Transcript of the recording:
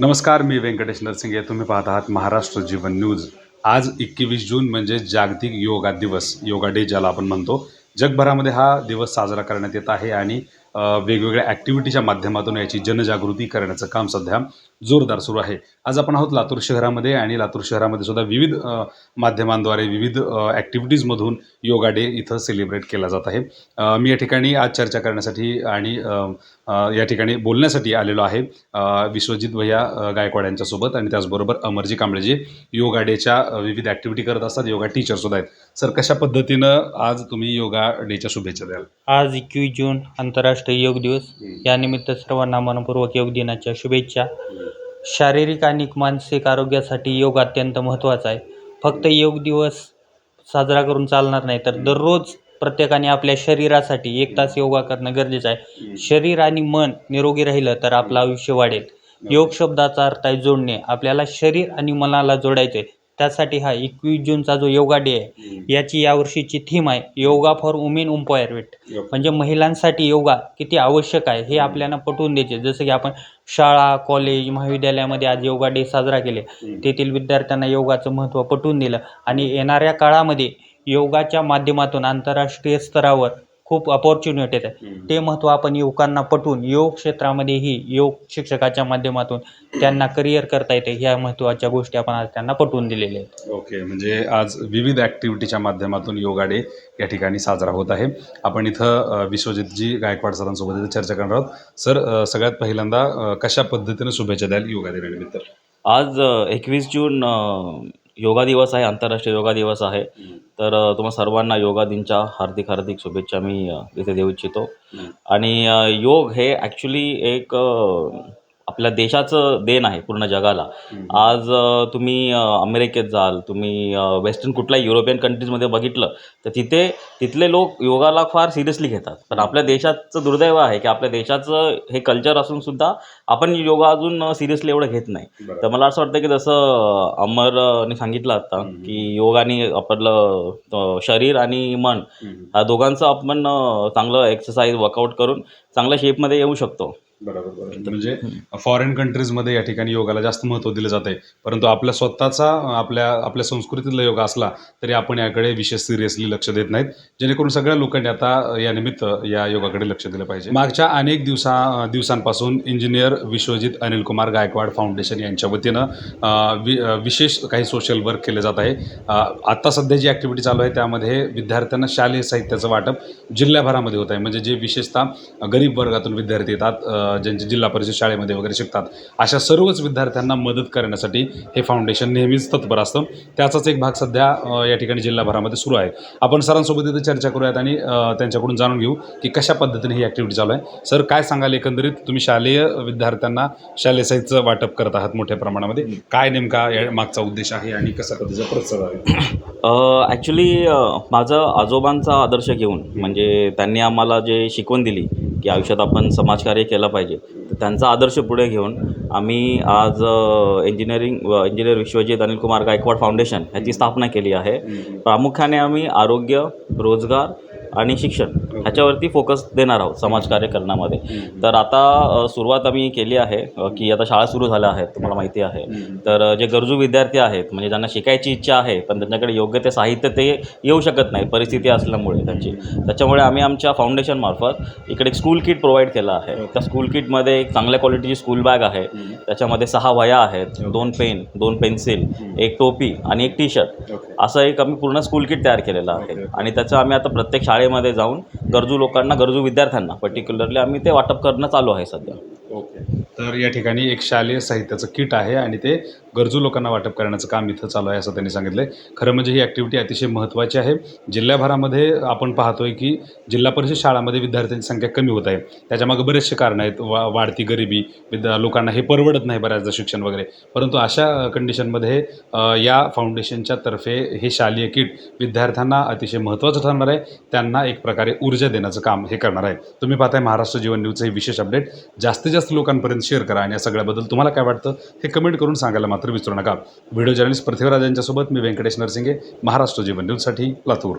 नमस्कार मी व्यंकटेश नरसिंगे. तुम्ही पाहत आहात महाराष्ट्र जीवन न्यूज. आज एकवीस जून म्हणजे जागतिक योगा दिवस योगा डे ज्याला आपण म्हणतो. जगभरामध्ये हा दिवस साजरा करण्यात येत आहे आणि वेगवेगळ्या ॲक्टिव्हिटीच्या माध्यमातून याची जनजागृती करण्याचं काम सध्या जोरदार सुरू आहे. आज आपण आहोत लातूर शहरामध्ये आणि लातूर शहरामध्ये सुद्धा विविध माध्यमांद्वारे विविध ॲक्टिव्हिटीजमधून योगा डे इथं सेलिब्रेट केला जात आहे. मी या ठिकाणी आज चर्चा करण्यासाठी आणि या ठिकाणी बोलण्यासाठी आलेलो आहे विश्वजित भैया गायकवाड यांच्यासोबत आणि त्याचबरोबर अमरजी कांबळेजी योगा डेच्या विविध ॲक्टिव्हिटी करत असतात. योगा टीचरसुद्धा आहेत. सर कशा पद्धतीनं आज तुम्ही योगा डेच्या शुभेच्छा द्याल? आज एकवीस जून आंतरराष्ट्रीय योग दिवस. यानिमित्त सर्वांना मनपूर्वक योग दिनाच्या शुभेच्छा. शारीरिक आणि मानसिक आरोग्यासाठी योग अत्यंत महत्त्वाचा आहे. फक्त योग दिवस साजरा करून चालणार नाही तर दररोज प्रत्येकाने आपल्या शरीरासाठी एक तास योगा करणं गरजेचं आहे. शरीर आणि मन निरोगी राहिलं तर आपलं आयुष्य वाढेल. योग शब्दाचा अर्थ आहे जोडणे. आपल्याला शरीर आणि मनाला जोडायचे त्यासाठी हा एकवीस जूनचा जो योगा डे आहे याची यावर्षीची थीम आहे योगा फॉर वुमेन एम्पॉवरमेंट म्हणजे महिलांसाठी योगा किती आवश्यक आहे हे आपल्याला पटवून द्यायचे जसं की आपण शाळा कॉलेज महाविद्यालयामध्ये आज योगा डे साजरा केले. तेथील विद्यार्थ्यांना योगाचं महत्त्व पटवून दिलं. आणि येणाऱ्या काळामध्ये योगाच्या माध्यमातून आंतरराष्ट्रीय स्तरावर खूप अपॉर्च्युनिटीज आहे ते महत्त्व आपण युवकांना पटवून योग क्षेत्रामध्येही योग शिक्षकाच्या माध्यमातून त्यांना करिअर करता येते ह्या महत्त्वाच्या गोष्टी आपण आज त्यांना पटवून दिलेल्या आहेत. ओके म्हणजे आज विविध ॲक्टिव्हिटीच्या माध्यमातून योगा डे या ठिकाणी साजरा होत आहे. आपण इथं विश्वजितजी गायकवाड सरांसोबत इथं चर्चा करणार आहोत. सर सगळ्यात पहिल्यांदा कशा पद्धतीनं शुभेच्छा द्याल योगा दिनानिमित्त आज एकवीस जून योगा दिवस आहे आंतरराष्ट्रीय योगा दिवस आहे. तर तुम्हा सर्वांना योगा दिनच्या हार्दिक हार्दिक शुभेच्छा मी इथे देऊ इच्छितो. आणि योग हे ॲक्च्युली एक आपल्या देशाचं देण आहे पूर्ण जगाला. आज तुम्ही अमेरिकेत जाल तुम्ही वेस्टर्न कुठल्याही युरोपियन कंट्रीजमध्ये बघितलं तर तिथे तिथले लोक योगाला फार सिरियसली घेतात. पण आपल्या देशाचं दुर्दैव आहे की आपल्या देशाचं हे कल्चर असून सुद्धा आपण योगा अजून सिरियसली एवढं घेत नाही. तर मला असं वाटतं की जसं अमरने सांगितलं आता की योगाने आपलं शरीर आणि मन ह्या दोघांचं आपण चांगलं एक्सरसाइज वर्कआउट करून चांगल्या शेपमध्ये येऊ शकतो. बरोबर बरोबर. म्हणजे फॉरेन कंट्रीजमध्ये या ठिकाणी योगाला जास्त महत्त्व दिलं जात आहे परंतु आपल्या स्वतःचा आपल्या आपल्या संस्कृतीतला योगा असला तरी आपण याकडे विशेष सिरियसली लक्ष देत नाहीत. जेणेकरून सगळ्या लोकांनी आता या निमित्त या योगाकडे लक्ष दिलं पाहिजे. मागच्या अनेक दिवसा दिवसांपासून इंजिनियर विश्वजित अनिल कुमार गायकवाड फाउंडेशन यांच्या वतीनं वि विशेष काही सोशल वर्क केले जात आहे. आत्ता सध्या जी ॲक्टिव्हिटी चालू आहे त्यामध्ये विद्यार्थ्यांना शालेय साहित्याचं वाटप जिल्ह्याभरामध्ये होत आहे. म्हणजे जे विशेषतः गरीब वर्गातून विद्यार्थी येतात ज्यांचे जिल्हा परिषद शाळेमध्ये वगैरे शिकतात अशा सर्वच विद्यार्थ्यांना मदत करण्यासाठी हे फाउंडेशन नेहमीच तत्पर असतं. त्याचाच एक भाग सध्या या ठिकाणी जिल्हाभरामध्ये सुरू आहे. आपण सरांसोबत इथं चर्चा करूयात आणि त्यांच्याकडून जाणून घेऊ की कशा पद्धतीने ही ॲक्टिव्हिटी चालू आहे. सर काय सांगाल एकंदरीत? तुम्ही शालेय विद्यार्थ्यांना शालेय साहित्य वाटप करत आहात मोठ्या प्रमाणामध्ये. काय नेमका या मागचा उद्देश आहे आणि कसा पद्धतीचा प्रतिसाद आहे? ॲक्च्युली माझं आजोबांचा आदर्श घेऊन म्हणजे त्यांनी आम्हाला जे शिकवण दिली की आयुष्यात आपण समाजकार्य केलं पाहिजे. तर त्यांचा आदर्श पुढे घेऊन आम्ही आज engineering engineer Vishwajit Anil Kumar Gaikwad foundation ह्याची स्थापना केली आहे. प्रामुख्याने आम्ही आरोग्य रोजगार आणि शिक्षण ह्याच्यावरती फोकस देणार आहोत समाजकार्य करण्यामध्ये. तर आता सुरुवात आम्ही केली आहे की आता शाळा सुरू झाल्या आहेत तुम्हाला माहिती आहे. तर जे गरजू विद्यार्थी आहेत म्हणजे ज्यांना शिकायची इच्छा आहे पण त्यांच्याकडे योग्य ते साहित्य ते येऊ शकत नाही परिस्थिती असल्यामुळे त्यांची. त्याच्यामुळे आम्ही आमच्या फाउंडेशनमार्फत इकडे एक स्कूल किट प्रोव्हाइड केलं आहे. त्या स्कूल किटमध्ये एक चांगल्या क्वालिटीची स्कूल बॅग आहे. त्याच्यामध्ये सहा वह्या आहेत दोन पेन दोन पेन्सिल एक टोपी आणि एक टी शर्ट असं एक आम्ही पूर्ण स्कूल किट तयार केलेलं आहे. आणि त्याचं आम्ही आता प्रत्येक शाळेमध्ये जाऊन गरजू लोकांना गरजू विद्यार्थ्यांना पर्टिक्युलरली आम्ही ते वाटप करणं चालू आहे सध्या. तर या ठिकाणी एक शालेय साहित्याचं किट आहे आणि ते गरजू लोकांना वाटप करण्याचं काम इथं चालू आहे असं त्यांनी सांगितलं आहे खरं म्हणजे ही ॲक्टिव्हिटी अतिशय महत्त्वाची आहे. जिल्ह्याभरामध्ये आपण पाहतोय की जिल्हा परिषद शाळामध्ये विद्यार्थ्यांची संख्या कमी होत आहे. त्याच्यामागे बरेचसे कारणं आहेत. वा वाढती गरिबी विद्या लोकांना हे परवडत नाही बऱ्याचदा शिक्षण वगैरे. परंतु अशा कंडिशनमध्ये या फाउंडेशनच्या तर्फे हे शालेय किट विद्यार्थ्यांना अतिशय महत्त्वाचं ठरणार आहे. त्यांना एक प्रकारे ऊर्जा देण्याचं काम हे करणार आहे. तुम्ही पाहताय महाराष्ट्र जीवन न्यूजचं हे विशेष अपडेट जास्तीत जास्त लोकांपर्यंत शेअर करा आणि या सगळ्याबद्दल तुम्हाला काय वाटतं हे कमेंट करून सांगायला मात्र विसरू नका. व्हिडिओ जर्नलिस्ट पृथ्वीराज यांच्यासोबत मी व्यंकटेश नरसिंगे महाराष्ट्र जीवन न्यूजसाठी लातूर.